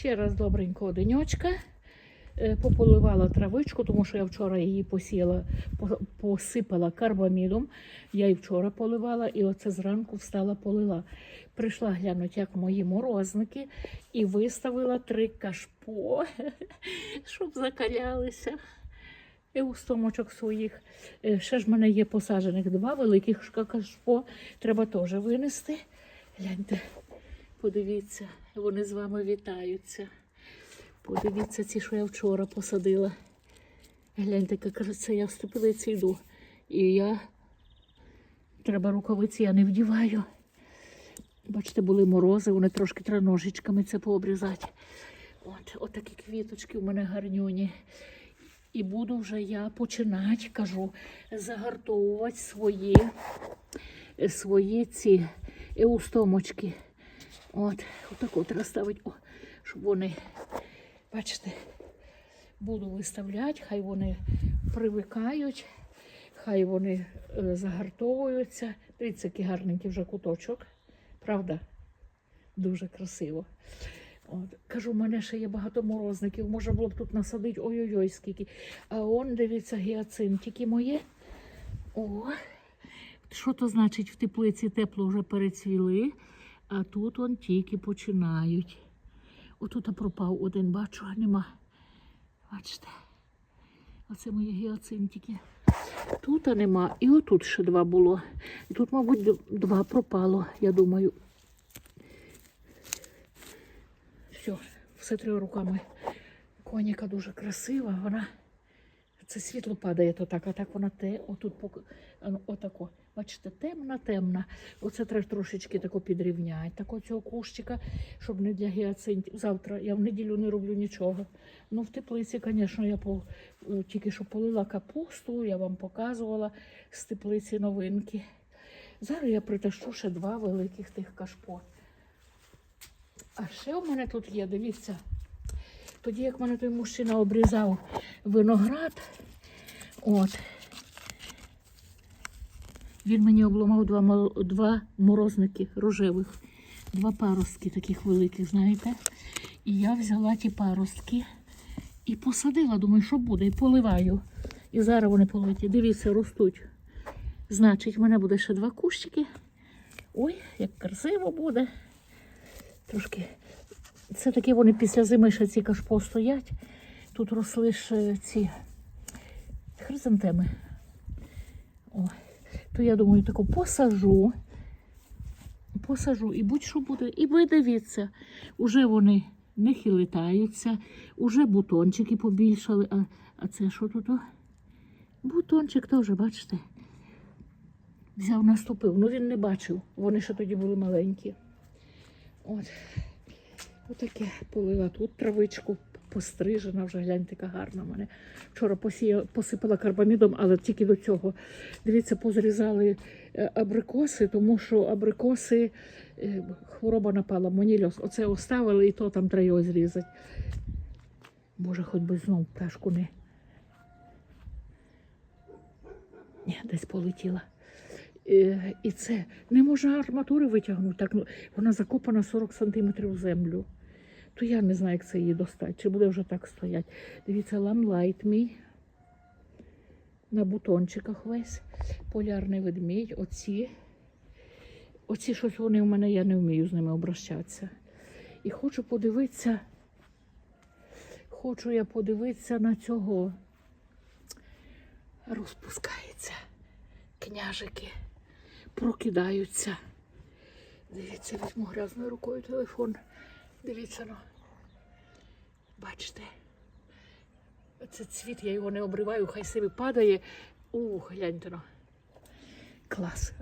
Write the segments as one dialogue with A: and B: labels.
A: Ще раз добренького денечка. Е, Пополивала травичку, тому що я вчора її посіяла, посипала карбамідом. Я і вчора поливала, і оце зранку встала полила. Прийшла глянути, як мої морозники, і виставила три кашпо, щоб закалялися. І у стомочок своїх. Е, Ще ж в мене є посаджених два великих кашпо. Треба теж винести. Гляньте, подивіться, вони з вами вітаються. Подивіться, ці, що я вчора посадила. Гляньте, яка краса, я в ступилиці йду. І я треба рукавиці, я не вдіваю. Бачите, були морози, вони трошки треба ножичками це пообрізати. От, от такі квіточки у мене гарнюні. І буду вже я починати, кажу, загартовувати свої, свої ці еустомочки. От, отаку треба ставити, о, щоб вони, бачите, буду виставляти, хай вони привикають, хай вони е, загартовуються. Дивіться, який гарненький вже куточок. Правда? Дуже красиво. От. Кажу, в мене ще є багато морозників, можна було б тут насадити ой-ой-ой скільки. А он, дивіться, гіацинтики мої. О, що то значить в теплиці тепло вже перецвіли, а тут он тільки починають. Отут пропав один, бачу, а нема. Бачите? Оце мої гіацинтики. Тут а нема. І отут ще два було. І тут, мабуть, два пропало, я думаю. Все, все трьома руками. Коніка дуже красива, вона. Це світло падає то так, а так вона те, отут поки, отако. Бачите, темна, темна. Оце треба трошечки тако підрівняти, тако цього кущика, щоб не для гіацинтів. Завтра я в неділю не роблю нічого. Ну, в теплиці, звісно, я по, е, тільки що полила капусту, я вам показувала з теплиці новинки. Зараз я притащу ще два великих тих кашпо. А ще у мене тут є, дивіться. Тоді, як мене той мужчина обрізав виноград, от, він мені обламав два, два морозники рожевих, два паростки таких великих, знаєте. І я взяла ті паростки і посадила, думаю, що буде, і поливаю. І зараз вони полеті. Дивіться, ростуть. Значить, в мене буде ще два кущики. Ой, як красиво буде. Трошки. Це такі вони після зими ще ці кашпо стоять. Тут росли ж ці хризантеми. О, то я думаю, таку посажу. Посажу і будь-що буде. І ви дивіться, уже вони не хилитаються, уже бутончики побільшали. А, а це що тут? Бутончик теж, бачите? Взяв, наступив. Ну він не бачив. Вони ще тоді були маленькі. От. Отаке полила тут травичку, пострижена, вже гляньте, яка гарна в мене. Вчора посія, посипала карбамідом, але тільки до цього. Дивіться, позрізали е, абрикоси, тому що абрикоси е, хвороба напала, монільоз. Оце оставили і то там треба його зрізати. Боже, хоч би знов пташку не. Ні, десь полетіла. Е, І це не можна арматури витягнути. Так, ну, вона закопана 40 сантиметрів в землю. То я не знаю, як це її достати. Чи буде вже так стояти. Дивіться, ламлайт мій. На бутончиках весь. Полярний ведмідь. Оці. Оці щось вони у мене, я не вмію з ними обращатися. І хочу подивитися. Хочу я подивитися на цього. Розпускається. Княжики прокидаються. Дивіться, візьму грязною рукою телефон. Дивіться, ну. Бачите? Це цвіт, я його не обриваю, хай собі падає. Ух, гляньте ну. Клас.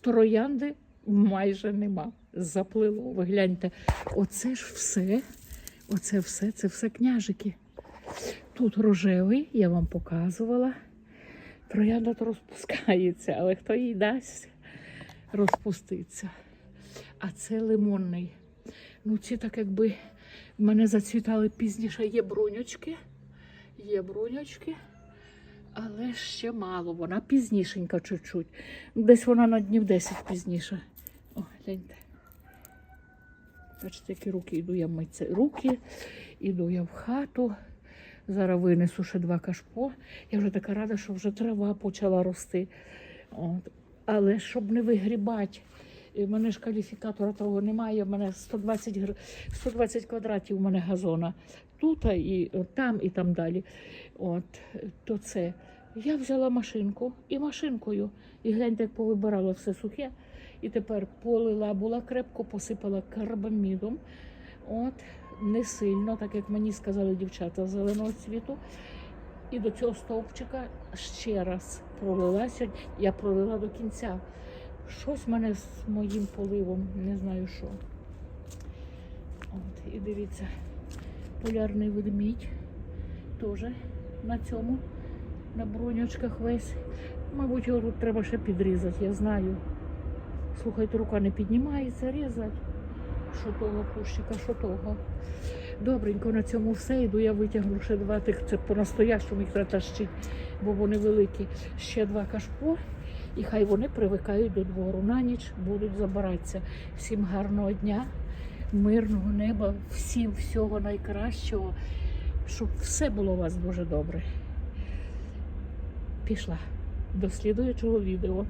A: Троянди майже нема. Заплило. Ви гляньте. Оце ж все. Оце все, це все княжики. Тут рожевий, я вам показувала. Троянда то розпускається, але хто їй дасть, розпуститься. А це лимонний. Ну, ці так якби в мене зацвітали пізніше. Є бруньочки, є бруньочки, але ще мало. Вона пізнішенька чуть-чуть. Десь вона на днів 10 пізніше. О, гляньте. Бачите, які руки йду я митися. Руки, іду я в хату. Зараз винесу ще два кашпо. Я вже така рада, що вже трава почала рости. От. Але щоб не вигрібати, і в мене ж кваліфікатора того немає. У мене 120, 120 квадратів у мене газона. Тут і там, і там далі. От, то це. Я взяла машинку і машинкою. І гляньте, як повибирала все сухе. І тепер полила, була крепко, посипала карбамідом. От, не сильно, так як мені сказали дівчата з зеленого цвіту. І до цього стовпчика ще раз пролилася. Я пролила до кінця. Щось в мене з моїм поливом, не знаю що. От, і дивіться, полярний ведмідь теж на цьому, на бронючках весь. Мабуть, його тут треба ще підрізати, я знаю. Слухайте, рука не піднімається, різати. Що того кущика, що того. Добренько, на цьому все. Йду, я витягну ще два тих, це по-настоящому їх треба бо вони великі. Ще два кашпо, і хай вони привикають до двору. На ніч будуть забиратися. Всім гарного дня, мирного неба, всім всього найкращого, щоб все було у вас дуже добре. Пішла до слідуючого відео.